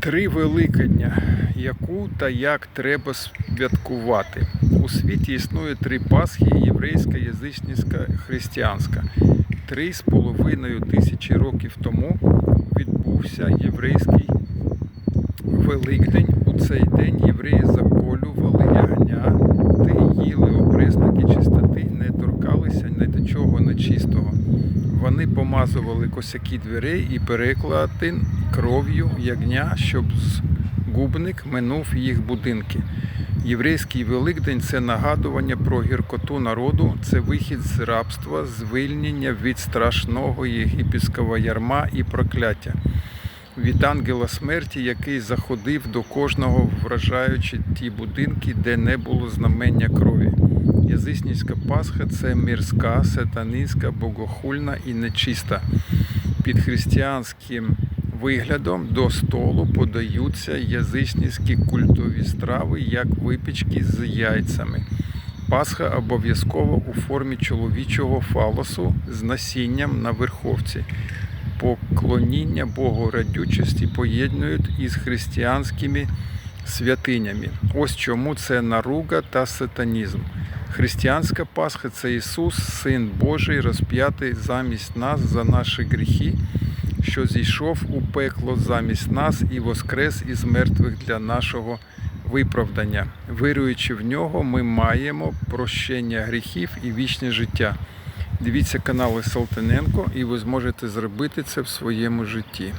Три Великодня, яку та як треба святкувати. У світі існує три Пасхи єврейська, язичницька, християнська. Три з половиною тисячі років тому відбувся єврейський Великдень. У цей день євреї заколювали Вони помазували косяки дверей і переклади кров'ю ягня, щоб згубник минув їх будинки. Єврейський Великдень це нагадування про гіркоту народу, це вихід з рабства, звільнення від страшного єгипетського ярма і прокляття. Від ангела смерті, який заходив до кожного, вражаючи ті будинки, де не було знамення крові. Язичницька Пасха це мірська, сатанинська, богохульна і нечиста. Під християнським виглядом до столу подаються язичницькі культові страви, як випічки з яйцями. Пасха обов'язково у формі чоловічого фалосу з насінням на верховці. Поклоніння Богу радючості поєднують із християнськими святинями. Ось чому це наруга та сатанізм. Християнська Пасха це Ісус, Син Божий, розп'ятий замість нас за наші гріхи, що зійшов у пекло замість нас і воскрес із мертвих для нашого виправдання. Віруючи в нього, ми маємо прощення гріхів і вічне життя. Дивіться канали Салтаненко, і ви зможете зробити це в своєму житті.